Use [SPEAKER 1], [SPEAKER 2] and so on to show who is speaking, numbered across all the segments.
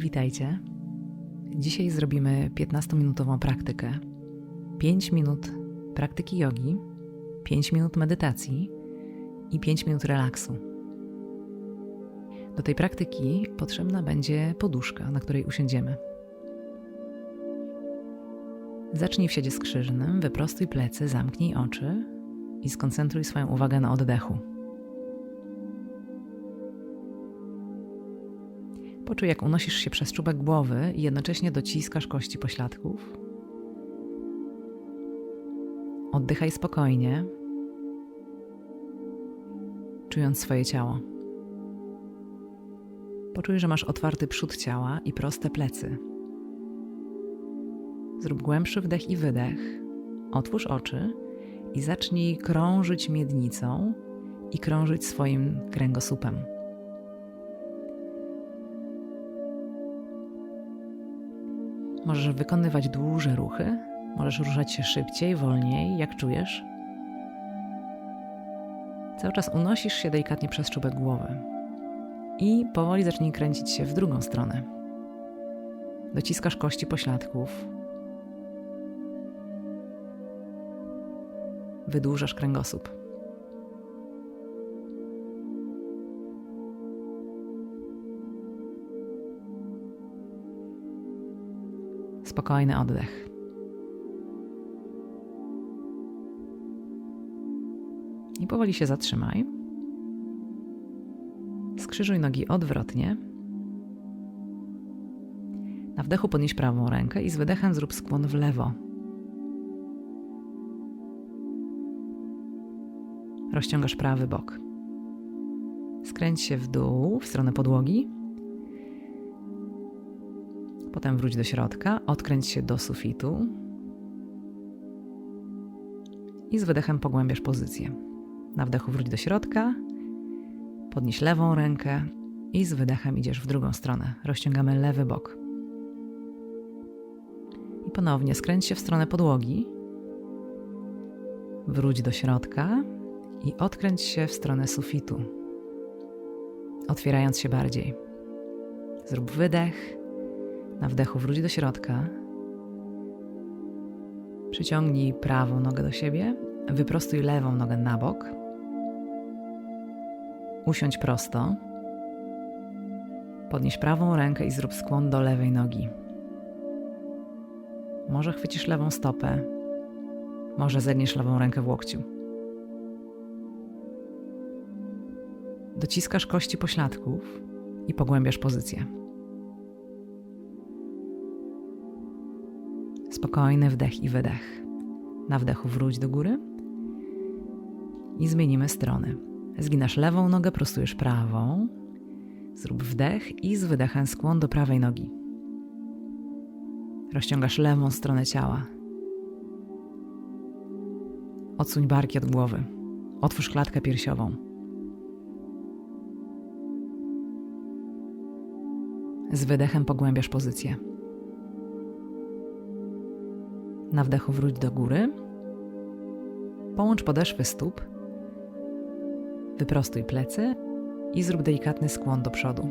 [SPEAKER 1] Witajcie. Dzisiaj zrobimy 15-minutową praktykę. 5 minut praktyki jogi, 5 minut medytacji i 5 minut relaksu. Do tej praktyki potrzebna będzie poduszka, na której usiądziemy. Zacznij w siedzie skrzyżnym, wyprostuj plecy, zamknij oczy i skoncentruj swoją uwagę na oddechu. Poczuj, jak unosisz się przez czubek głowy i jednocześnie dociskasz kości pośladków. Oddychaj spokojnie, czując swoje ciało. Poczuj, że masz otwarty przód ciała i proste plecy. Zrób głębszy wdech i wydech. Otwórz oczy i zacznij krążyć miednicą i krążyć swoim kręgosłupem. Możesz wykonywać dłuże ruchy, możesz ruszać się szybciej, wolniej, jak czujesz. Cały czas unosisz się delikatnie przez czubek głowy i powoli zacznij kręcić się w drugą stronę. Dociskasz kości pośladków, wydłużasz kręgosłup. Spokojny oddech. I powoli się zatrzymaj. Skrzyżuj nogi odwrotnie. Na wdechu podnieś prawą rękę i z wydechem zrób skłon w lewo. Rozciągasz prawy bok. Skręć się w dół w stronę podłogi. Potem wróć do środka, odkręć się do sufitu. I z wydechem pogłębiasz pozycję. Na wdechu wróć do środka, podnieś lewą rękę i z wydechem idziesz w drugą stronę. Rozciągamy lewy bok. I ponownie skręć się w stronę podłogi. Wróć do środka i odkręć się w stronę sufitu, otwierając się bardziej. Zrób wydech. Na wdechu wróć do środka. Przyciągnij prawą nogę do siebie, wyprostuj lewą nogę na bok. Usiądź prosto. Podnieś prawą rękę i zrób skłon do lewej nogi. Może chwycisz lewą stopę, może zegniesz lewą rękę w łokciu. Dociskasz kości pośladków i pogłębiasz pozycję. Spokojny wdech i wydech. Na wdechu wróć do góry i zmienimy strony. Zginasz lewą nogę, prostujesz prawą. Zrób wdech i z wydechem skłon do prawej nogi. Rozciągasz lewą stronę ciała. Odsuń barki od głowy. Otwórz klatkę piersiową. Z wydechem pogłębiasz pozycję. Na wdechu wróć do góry. Połącz podeszwy stóp. Wyprostuj plecy i zrób delikatny skłon do przodu.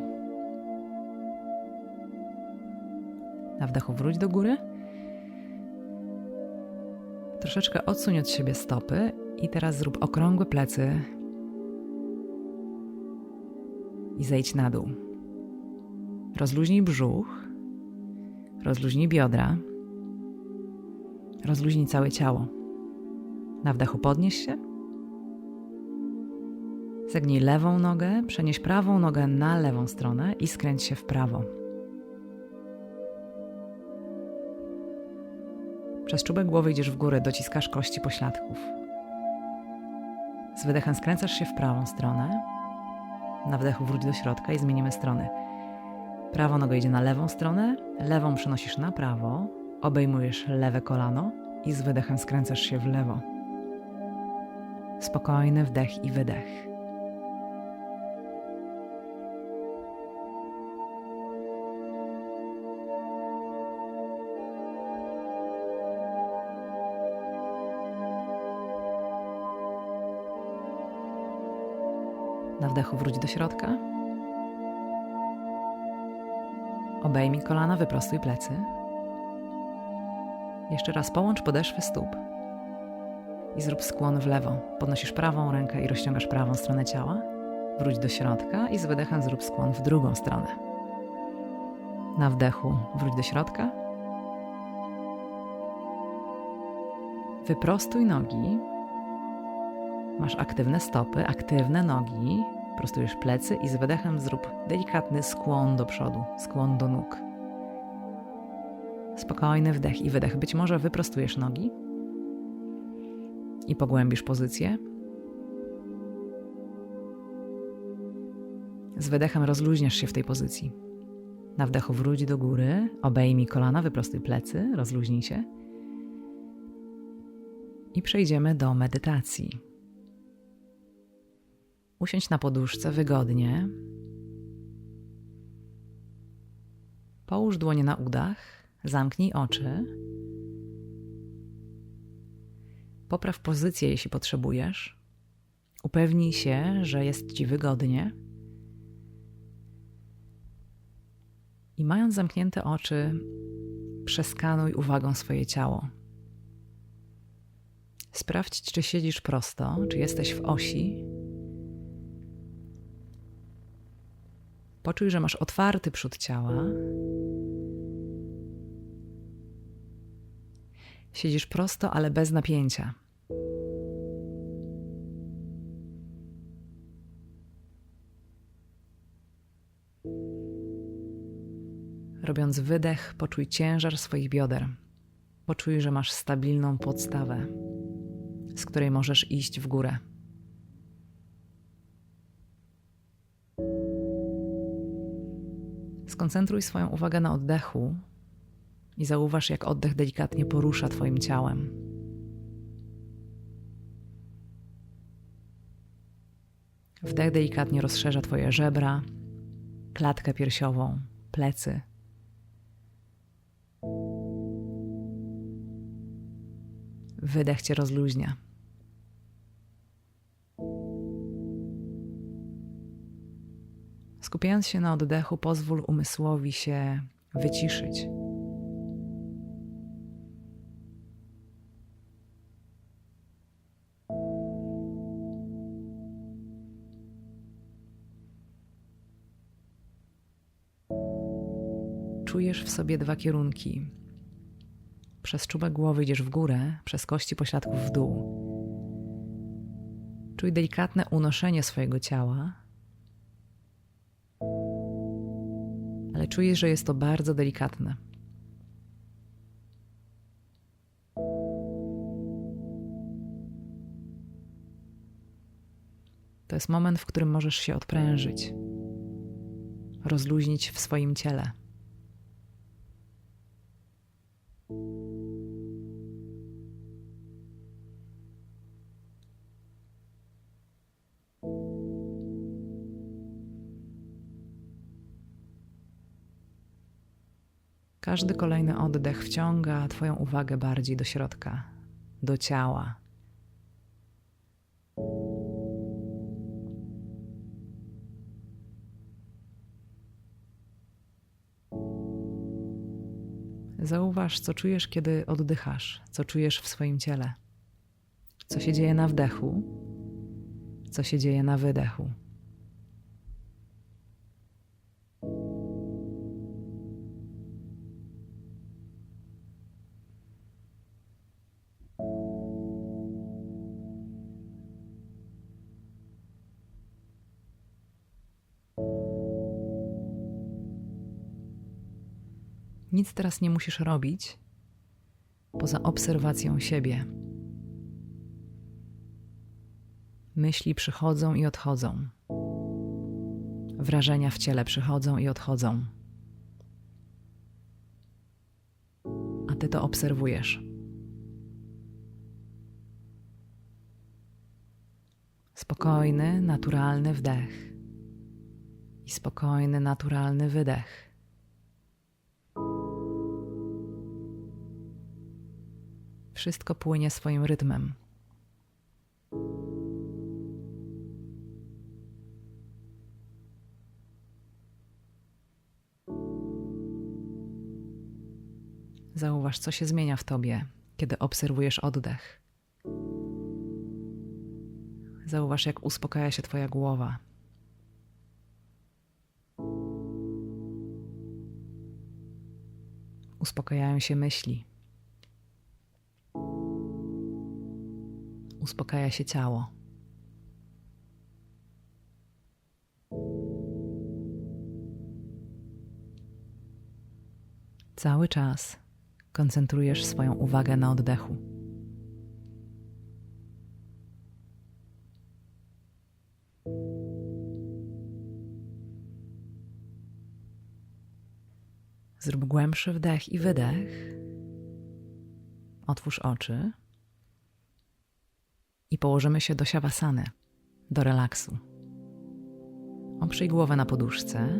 [SPEAKER 1] Na wdechu wróć do góry. Troszeczkę odsuń od siebie stopy i teraz zrób okrągłe plecy i zejdź na dół. Rozluźnij brzuch, rozluźnij biodra, rozluźnij całe ciało. Na wdechu podnieś się. Zegnij lewą nogę, przenieś prawą nogę na lewą stronę i skręć się w prawo. Przez czubek głowy idziesz w górę, dociskasz kości pośladków. Z wydechem skręcasz się w prawą stronę. Na wdechu wróć do środka i zmienimy strony. Prawa noga idzie na lewą stronę, lewą przenosisz na prawo, obejmujesz lewe kolano i z wydechem skręcasz się w lewo. Spokojny wdech i wydech. Na wdechu wróć do środka. Obejmij kolana, wyprostuj plecy. Jeszcze raz połącz podeszwy stóp i zrób skłon w lewo. Podnosisz prawą rękę i rozciągasz prawą stronę ciała. Wróć do środka i z wydechem zrób skłon w drugą stronę. Na wdechu wróć do środka. Wyprostuj nogi. Masz aktywne stopy, aktywne nogi. Prostujesz plecy i z wydechem zrób delikatny skłon do przodu, skłon do nóg. Spokojny wdech i wydech. Być może wyprostujesz nogi i pogłębisz pozycję. Z wydechem rozluźniasz się w tej pozycji. Na wdechu wróć do góry, obejmij kolana, wyprostuj plecy, rozluźnij się. I przejdziemy do medytacji. Usiądź na poduszce wygodnie. Połóż dłonie na udach, zamknij oczy. Popraw pozycję, jeśli potrzebujesz. Upewnij się, że jest ci wygodnie. I mając zamknięte oczy, przeskanuj uwagą swoje ciało. Sprawdź, czy siedzisz prosto, czy jesteś w osi. Poczuj, że masz otwarty przód ciała. Siedzisz prosto, ale bez napięcia. Robiąc wydech, poczuj ciężar swoich bioder. Poczuj, że masz stabilną podstawę, z której możesz iść w górę. Skoncentruj swoją uwagę na oddechu i zauważ, jak oddech delikatnie porusza Twoim ciałem. Wdech delikatnie rozszerza Twoje żebra, klatkę piersiową, plecy. Wydech cię rozluźnia. Skupiając się na oddechu, pozwól umysłowi się wyciszyć. Czujesz w sobie dwa kierunki przez czubek głowy idziesz w górę, przez kości pośladków w dół. Czuj delikatne unoszenie swojego ciała, ale czujesz, że jest to bardzo delikatne. To jest moment, w którym możesz się odprężyć, rozluźnić w swoim ciele. Każdy kolejny oddech wciąga Twoją uwagę bardziej do środka, do ciała. Zauważ, co czujesz, kiedy oddychasz, co czujesz w swoim ciele, co się dzieje na wdechu, co się dzieje na wydechu. Nic teraz nie musisz robić poza obserwacją siebie. Myśli przychodzą i odchodzą. Wrażenia w ciele przychodzą i odchodzą. A ty to obserwujesz. Spokojny, naturalny wdech i spokojny, naturalny wydech. Wszystko płynie swoim rytmem. Zauważ, co się zmienia w tobie, kiedy obserwujesz oddech. Zauważ, jak uspokaja się Twoja głowa. Uspokajają się myśli. Uspokaja się ciało. Cały czas koncentrujesz swoją uwagę na oddechu. Zrób głębszy wdech i wydech. Otwórz oczy i położymy się do siawasany, do relaksu. Oprzyj głowę na poduszce.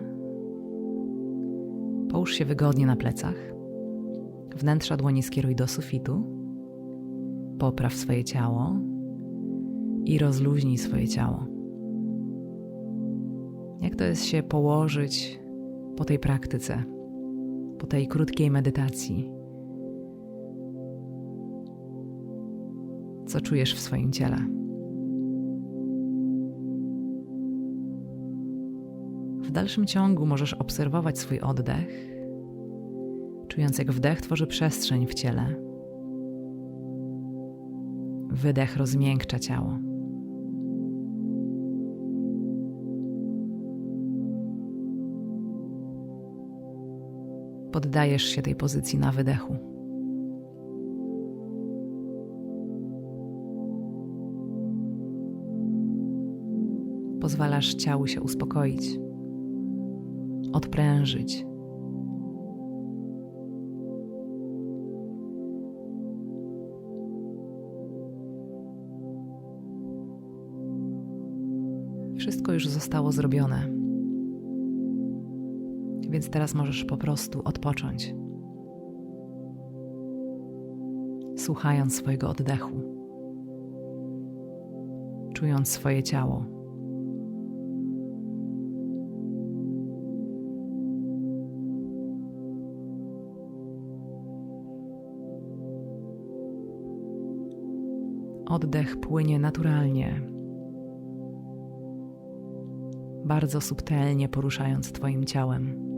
[SPEAKER 1] Połóż się wygodnie na plecach. Wnętrza dłoni skieruj do sufitu. Popraw swoje ciało i rozluźnij swoje ciało. Jak to jest się położyć po tej praktyce, po tej krótkiej medytacji? Co czujesz w swoim ciele? W dalszym ciągu możesz obserwować swój oddech, czując jak wdech tworzy przestrzeń w ciele. Wydech rozmiękcza ciało. Poddajesz się tej pozycji na wydechu. Pozwalasz ciału się uspokoić, odprężyć. Wszystko już zostało zrobione, więc teraz możesz po prostu odpocząć, słuchając swojego oddechu, czując swoje ciało. Oddech płynie naturalnie, bardzo subtelnie poruszając Twoim ciałem.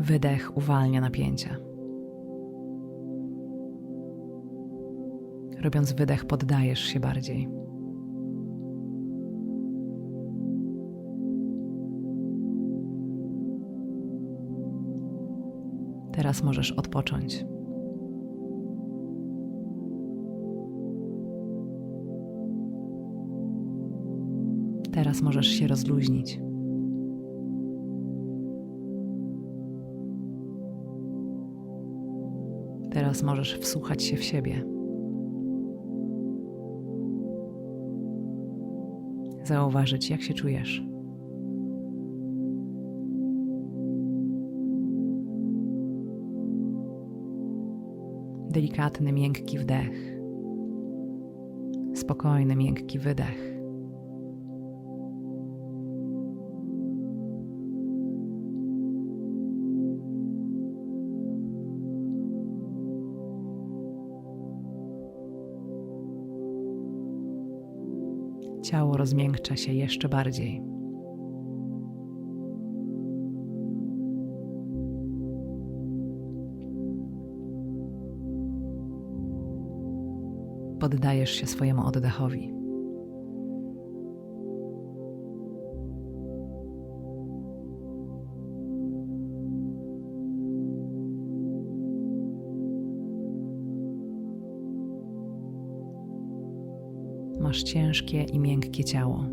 [SPEAKER 1] Wydech uwalnia napięcie. Robiąc wydech, poddajesz się bardziej. Teraz możesz odpocząć. Teraz możesz się rozluźnić. Teraz możesz wsłuchać się w siebie. Zauważyć, jak się czujesz. Delikatny, miękki wdech. Spokojny, miękki wydech. Rozmiękcza się jeszcze bardziej. Poddajesz się swojemu oddechowi. Masz ciężkie i miękkie ciało.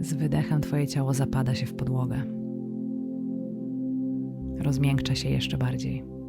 [SPEAKER 1] Z wydechem Twoje ciało zapada się w podłogę. Rozmiękcza się jeszcze bardziej.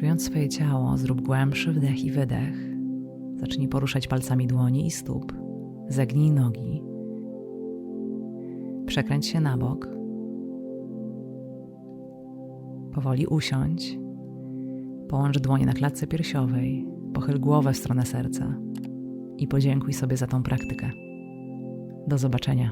[SPEAKER 1] Czując swoje ciało, zrób głębszy wdech i wydech. Zacznij poruszać palcami dłoni i stóp. Zegnij nogi. Przekręć się na bok. Powoli usiądź. Połącz dłonie na klatce piersiowej. Pochyl głowę w stronę serca i podziękuj sobie za tą praktykę. Do zobaczenia.